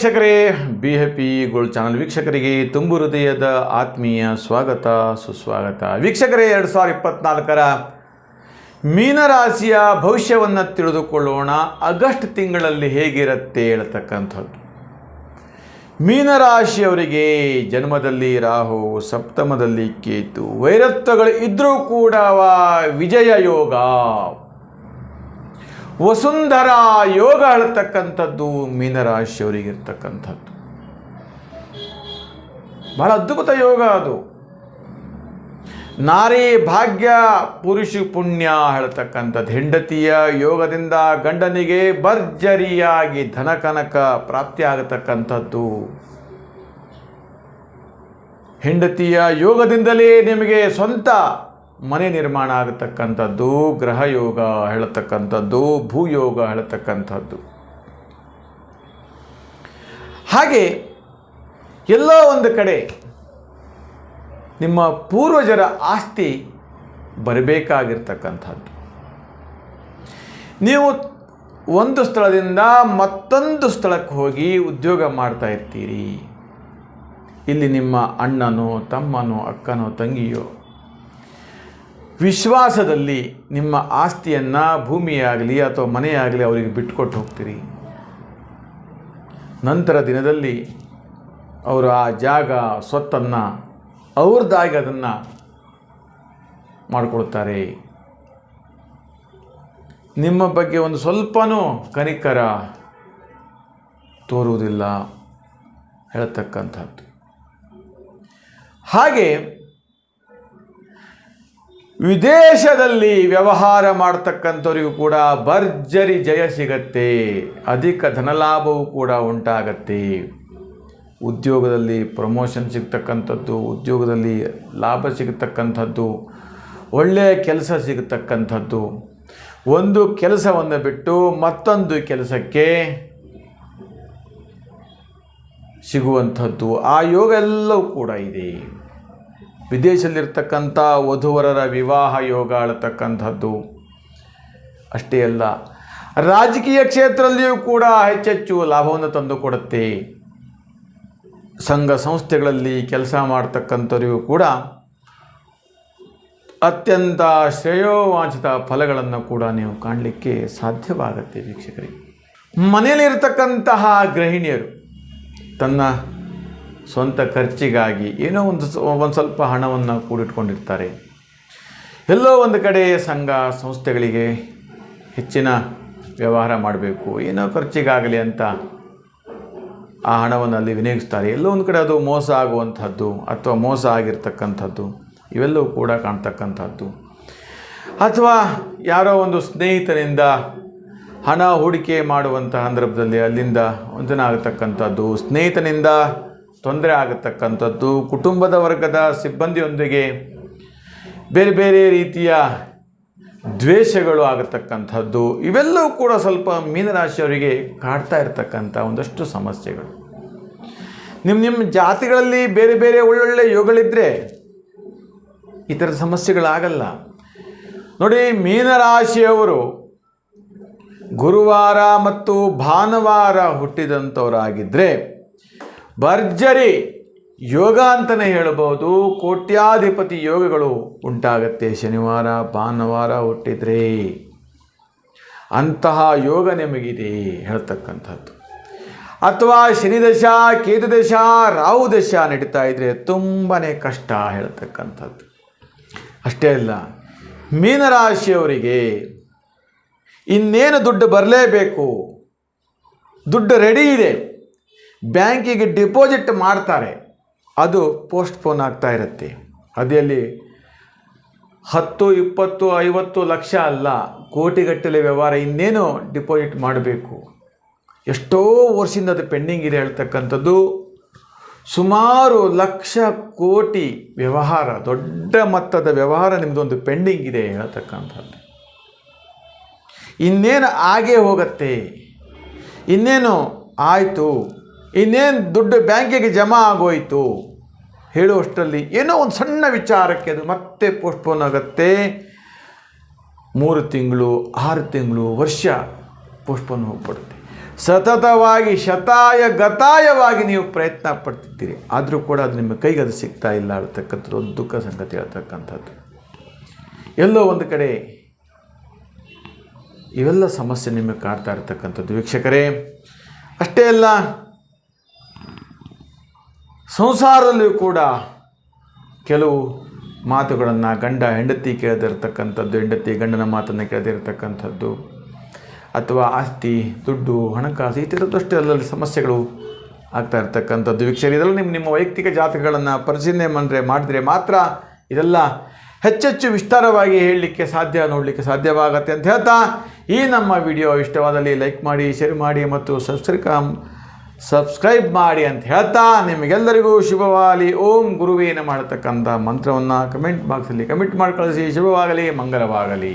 ವೀಕ್ಷಕರೇ B A P gold channel ವೀಕ್ಷಕರಿಗೆ ತುಂಬು ಹೃದಯದ ಆತ್ಮೀಯ ಸ್ವಾಗತ, ಸುಸ್ವಾಗತ. ವೀಕ್ಷಕರೇ, ಎರಡು ಸಾವಿರದ ಇಪ್ಪತ್ನಾಲ್ಕರ ಮೀನರಾಶಿಯ ಭವಿಷ್ಯವನ್ನು ತಿಳಿದುಕೊಳ್ಳೋಣ. ಆಗಸ್ಟ್ ತಿಂಗಳಲ್ಲಿ ಹೇಗಿರುತ್ತೆ ಹೇಳ್ತಕ್ಕಂಥದ್ದು. ಮೀನರಾಶಿಯವರಿಗೆ ಜನ್ಮದಲ್ಲಿ ರಾಹು, ಸಪ್ತಮದಲ್ಲಿ ಕೇತು, ವೈರತ್ವಗಳು ಇದ್ದರೂ ಕೂಡ ವಿಜಯ ಯೋಗ. ವಸುಂಧರ ಯೋಗ ಹೇಳ್ತಕ್ಕಂಥದ್ದು ಮೀನರಾಶಿಯವರಿಗಿರ್ತಕ್ಕಂಥದ್ದು. ಬಹಳ ಅದ್ಭುತ ಯೋಗ ಅದು. ನಾರಿ ಭಾಗ್ಯ ಪುರುಷ ಪುಣ್ಯ ಹೇಳ್ತಕ್ಕಂಥದ್ದು ಹೆಂಡತಿಯ ಯೋಗದಿಂದ ಗಂಡನಿಗೆ ಭರ್ಜರಿಯಾಗಿ ಧನಕನಕ ಪ್ರಾಪ್ತಿ ಆಗತಕ್ಕಂಥದ್ದು. ಹೆಂಡತಿಯ ಯೋಗದಿಂದಲೇ ನಿಮಗೆ ಸ್ವಂತ ಮನೆ ನಿರ್ಮಾಣ ಆಗತಕ್ಕಂಥದ್ದು, ಗ್ರಹಯೋಗ ಹೇಳತಕ್ಕಂಥದ್ದು, ಭೂಯೋಗ ಹೇಳತಕ್ಕಂಥದ್ದು. ಹಾಗೆ ಎಲ್ಲ ಒಂದು ಕಡೆ ನಿಮ್ಮ ಪೂರ್ವಜರ ಆಸ್ತಿ ಬರಬೇಕಾಗಿರ್ತಕ್ಕಂಥದ್ದು. ನೀವು ಒಂದು ಸ್ಥಳದಿಂದ ಮತ್ತೊಂದು ಸ್ಥಳಕ್ಕೆ ಹೋಗಿ ಉದ್ಯೋಗ ಮಾಡ್ತಾ ಇರ್ತೀರಿ. ಇಲ್ಲಿ ನಿಮ್ಮ ಅಣ್ಣನೋ, ತಮ್ಮನೋ, ಅಕ್ಕನೋ, ತಂಗಿಯೋ ವಿಶ್ವಾಸದಲ್ಲಿ ನಿಮ್ಮ ಆಸ್ತಿಯನ್ನು ಭೂಮಿಯಾಗಲಿ ಅಥವಾ ಮನೆಯಾಗಲಿ ಅವರಿಗೆ ಬಿಟ್ಟುಕೊಟ್ಟು ಹೋಗ್ತೀರಿ. ನಂತರ ದಿನದಲ್ಲಿ ಅವರು ಆ ಜಾಗ, ಸ್ವತ್ತನ್ನು, ಅವ್ರದ್ದಾಗಿ ಅದನ್ನು ಮಾಡಿಕೊಳ್ತಾರೆ. ನಿಮ್ಮ ಬಗ್ಗೆ ಒಂದು ಸ್ವಲ್ಪನೂ ಕನಿಕರ ತೋರುವುದಿಲ್ಲ, ಹೇಳ್ತಕ್ಕಂಥದ್ದು. ಹಾಗೆ ವಿದೇಶದಲ್ಲಿ ವ್ಯವಹಾರ ಮಾಡ್ತಕ್ಕಂಥವರಿಗೂ ಕೂಡ ಭರ್ಜರಿ ಜಯ ಸಿಗತ್ತೆ. ಅಧಿಕ ಧನಲಾಭವೂ ಕೂಡ ಉಂಟಾಗತ್ತೆ. ಉದ್ಯೋಗದಲ್ಲಿ ಪ್ರಮೋಷನ್ ಸಿಗ್ತಕ್ಕಂಥದ್ದು, ಉದ್ಯೋಗದಲ್ಲಿ ಲಾಭ ಸಿಗತಕ್ಕಂಥದ್ದು ಒಳ್ಳೆಯ ಕೆಲಸ ಸಿಗತಕ್ಕಂಥದ್ದು. ಒಂದು ಕೆಲಸವನ್ನು ಬಿಟ್ಟು ಮತ್ತೊಂದು ಕೆಲಸಕ್ಕೆ ಸಿಗುವಂಥದ್ದು. ಆ ಯೋಗ ಎಲ್ಲವೂ ಕೂಡ ಇದೆ. ವಿದೇಶದಲ್ಲಿರ್ತಕ್ಕಂಥ ವಧುವರರ ವಿವಾಹ ಯೋಗ ಅಳತಕ್ಕಂಥದ್ದು ಅಷ್ಟೇ ಅಲ್ಲ, ರಾಜಕೀಯ ಕ್ಷೇತ್ರದಲ್ಲಿಯೂ ಕೂಡ ಹೆಚ್ಚೆಚ್ಚು ಲಾಭವನ್ನು ತಂದುಕೊಡುತ್ತೆ ಸಂಘ ಸಂಸ್ಥೆಗಳಲ್ಲಿ ಕೆಲಸ ಮಾಡ್ತಕ್ಕಂಥವರಿಗೂ ಕೂಡ ಅತ್ಯಂತ ಶ್ರೇಯೋವಾಂಚಿತ ಫಲಗಳನ್ನು ಕೂಡ ನೀವು ಕಾಣಲಿಕ್ಕೆ ಸಾಧ್ಯವಾಗುತ್ತೆ ವೀಕ್ಷಕರಿಗೆ ಮನೆಯಲ್ಲಿರ್ತಕ್ಕಂತಹ ಗೃಹಿಣಿಯರು ತನ್ನ ಸ್ವಂತ ಖರ್ಚಿಗಾಗಿ ಏನೋ ಒಂದು ಒಂದು ಸ್ವಲ್ಪ ಹಣವನ್ನು ಕೂಡಿಟ್ಕೊಂಡಿರ್ತಾರೆ. ಎಲ್ಲೋ ಒಂದು ಕಡೆ ಸಂಘ ಸಂಸ್ಥೆಗಳಿಗೆ ಹೆಚ್ಚಿನ ವ್ಯವಹಾರ ಮಾಡಬೇಕು, ಏನೋ ಖರ್ಚಿಗಾಗಲಿ ಅಂತ ಆ ಹಣವನ್ನು ಅಲ್ಲಿ ವಿನಿಯೋಗಿಸ್ತಾರೆ. ಎಲ್ಲೋ ಒಂದು ಕಡೆ ಅದು ಮೋಸ ಆಗುವಂಥದ್ದು ಅಥವಾ ಮೋಸ ಆಗಿರ್ತಕ್ಕಂಥದ್ದು, ಇವೆಲ್ಲವೂ ಕೂಡ ಕಾಣ್ತಕ್ಕಂಥದ್ದು. ಅಥವಾ ಯಾರೋ ಒಂದು ಸ್ನೇಹಿತನಿಂದ ಹಣ ಹೂಡಿಕೆ ಮಾಡುವಂಥ ಸಂದರ್ಭದಲ್ಲಿ ಅಲ್ಲಿಂದ ವಂಚನೆ ಆಗತಕ್ಕಂಥದ್ದು, ಸ್ನೇಹಿತನಿಂದ ತೊಂದರೆ ಆಗತಕ್ಕಂಥದ್ದು. ಕುಟುಂಬದ ವರ್ಗದ ಸಿಬ್ಬಂದಿಯೊಂದಿಗೆ ಬೇರೆ ಬೇರೆ ರೀತಿಯ ದ್ವೇಷಗಳು ಆಗತಕ್ಕಂಥದ್ದು. ಇವೆಲ್ಲವೂ ಕೂಡ ಸ್ವಲ್ಪ ಮೀನರಾಶಿಯವರಿಗೆ ಕಾಡ್ತಾ ಇರತಕ್ಕಂಥ ಒಂದಷ್ಟು ಸಮಸ್ಯೆಗಳು. ನಿಮ್ಮ ನಿಮ್ಮ ಜಾತಿಗಳಲ್ಲಿ ಬೇರೆ ಬೇರೆ ಒಳ್ಳೊಳ್ಳೆ ಯೋಗಗಳಿದ್ದರೆ ಈ ಥರದ ಸಮಸ್ಯೆಗಳಾಗಲ್ಲ. ನೋಡಿ, ಮೀನರಾಶಿಯವರು ಗುರುವಾರ ಮತ್ತು ಭಾನುವಾರ ಹುಟ್ಟಿದಂಥವರಾಗಿದ್ದರೆ ಭರ್ಜರಿ ಯೋಗ ಅಂತಲೇ ಹೇಳಬಹುದು. ಕೋಟ್ಯಾಧಿಪತಿ ಯೋಗಗಳು ಉಂಟಾಗತ್ತೆ ಶನಿವಾರ, ಭಾನುವಾರ ಹುಟ್ಟಿದ್ರೆ. ಅಂತಹ ಯೋಗ ನಿಮಗಿದೆ ಹೇಳ್ತಕ್ಕಂಥದ್ದು. ಅಥವಾ ಶನಿದಶ ಕೇತುದಶ ರಾಹು ದಶ ನಡೀತಾ ಇದ್ದರೆ ತುಂಬಾ ಕಷ್ಟ ಹೇಳ್ತಕ್ಕಂಥದ್ದು. ಅಷ್ಟೇ ಅಲ್ಲ, ಮೀನರಾಶಿಯವರಿಗೆ ಇನ್ನೇನು ದುಡ್ಡು ಬರಲೇಬೇಕು? ದುಡ್ಡು ರೆಡಿ ಇದೆ. ಬ್ಯಾಂಕಿಗೆ ಡಿಪಾಸಿಟ್ ಮಾಡ್ತಾರೆ, ಅದು ಪೋಸ್ಟ್ಪೋನ್ ಆಗ್ತಾ ಇರುತ್ತೆ. ಅದರಲ್ಲಿ ಹತ್ತು, ಇಪ್ಪತ್ತು, ಐವತ್ತು ಲಕ್ಷ ಅಲ್ಲ, ಕೋಟಿಗಟ್ಟಲೆ ವ್ಯವಹಾರ, ಇನ್ನೇನು ಡಿಪಾಸಿಟ್ ಮಾಡಬೇಕು? ಎಷ್ಟೋ ವರ್ಷದಿಂದ ಅದು ಪೆಂಡಿಂಗ್ ಇದೆ ಹೇಳ್ತಕ್ಕಂಥದ್ದು. ಸುಮಾರು ಲಕ್ಷ ಕೋಟಿ ವ್ಯವಹಾರ, ದೊಡ್ಡ ಮೊತ್ತದ ವ್ಯವಹಾರ ನಿಮ್ಮದೊಂದು ಪೆಂಡಿಂಗ್ ಇದೆ ಹೇಳ್ತಕ್ಕಂಥದ್ದು. ಇನ್ನೇನು ಆಗೇ ಹೋಗತ್ತೆ? ಇನ್ನೇನು ಆಯಿತು? ಇನ್ನೇನು ದುಡ್ಡು ಬ್ಯಾಂಕಿಗೆ ಜಮಾ ಆಗೋಯ್ತು? ಹೇಳುವಷ್ಟರಲ್ಲಿ ಏನೋ ಒಂದು ಸಣ್ಣ ವಿಚಾರಕ್ಕೆ ಅದು ಮತ್ತೆ ಪೋಸ್ಟ್ಪೋನ್ ಆಗುತ್ತೆ. ಮೂರು ತಿಂಗಳು, ಆರು ತಿಂಗಳು, ವರ್ಷ ಪೋಸ್ಟ್ಪೋನ್ ಹೋಗ್ಬಿಡುತ್ತೆ. ಸತತವಾಗಿ, ಶತಾಯ ಗತಾಯವಾಗಿ ನೀವು ಪ್ರಯತ್ನ ಪಡ್ತಿದ್ದೀರಿ. ಆದರೂ ಕೂಡ ಅದು ನಿಮ್ಮ ಕೈಗೆ ಅದು ಸಿಗ್ತಾ ಇಲ್ಲ ಅಂತಕ್ಕಂಥದ್ದು, ಒಂದು ದುಃಖ ಸಂಗತಿ ಹೇಳ್ತಕ್ಕಂಥದ್ದು. ಎಲ್ಲೋ ಒಂದು ಕಡೆ ಇವೆಲ್ಲ ಸಮಸ್ಯೆ ನಿಮಗೆ ಕಾಡ್ತಾ ಇರ್ತಕ್ಕಂಥದ್ದು. ವೀಕ್ಷಕರೇ, ಅಷ್ಟೇ ಅಲ್ಲ ಸಂಸಾರದಲ್ಲಿಯೂ ಕೂಡ ಕೆಲವು ಮಾತುಗಳನ್ನು ಗಂಡ ಹೆಂಡತಿ ಕೇಳದಿರ್ತಕ್ಕಂಥದ್ದು, ಹೆಂಡತಿ ಗಂಡನ ಮಾತನ್ನು ಕೇಳದಿರ್ತಕ್ಕಂಥದ್ದು, ಅಥವಾ ಆಸ್ತಿ, ದುಡ್ಡು, ಹಣಕಾಸು ಈ ಥರದಷ್ಟು ಅಲ್ಲಲ್ಲಿ ಸಮಸ್ಯೆಗಳು ಆಗ್ತಾ ಇರ್ತಕ್ಕಂಥದ್ದು. ವೀಕ್ಷಕರು ಇದೆಲ್ಲ ನಿಮ್ಮ ನಿಮ್ಮ ವೈಯಕ್ತಿಕ ಜಾತಕಗಳನ್ನು ಪರಿಶೀಲನೆ ಮಾಡಿದ್ರೆ ಮಾಡಿದರೆ ಮಾತ್ರ ಇದೆಲ್ಲ ಹೆಚ್ಚೆಚ್ಚು ವಿಸ್ತಾರವಾಗಿ ಹೇಳಲಿಕ್ಕೆ ಸಾಧ್ಯ, ನೋಡಲಿಕ್ಕೆ ಸಾಧ್ಯವಾಗತ್ತೆ ಅಂತ ಹೇಳ್ತಾ ಈ ನಮ್ಮ ವಿಡಿಯೋ ಇಷ್ಟವಾದಲ್ಲಿ ಲೈಕ್ ಮಾಡಿ, ಶೇರ್ ಮಾಡಿ ಮತ್ತು ಸಬ್ಸ್ಕ್ರೈಬ್ ಸಬ್ಸ್ಕ್ರೈಬ್ ಮಾಡಿ ಅಂತ ಹೇಳ್ತಾ ನಿಮಗೆಲ್ಲರಿಗೂ ಶುಭವಾಗಲಿ. ಓಂ ಗುರುವೇನ ಮಾಡತಕ್ಕಂಥ ಮಂತ್ರವನ್ನು ಕಮೆಂಟ್ ಬಾಕ್ಸಲ್ಲಿ ಕಮೆಂಟ್ ಮಾಡಿ ಕಳಿಸಿ ಶುಭವಾಗಲಿ ಮಂಗಲವಾಗಲಿ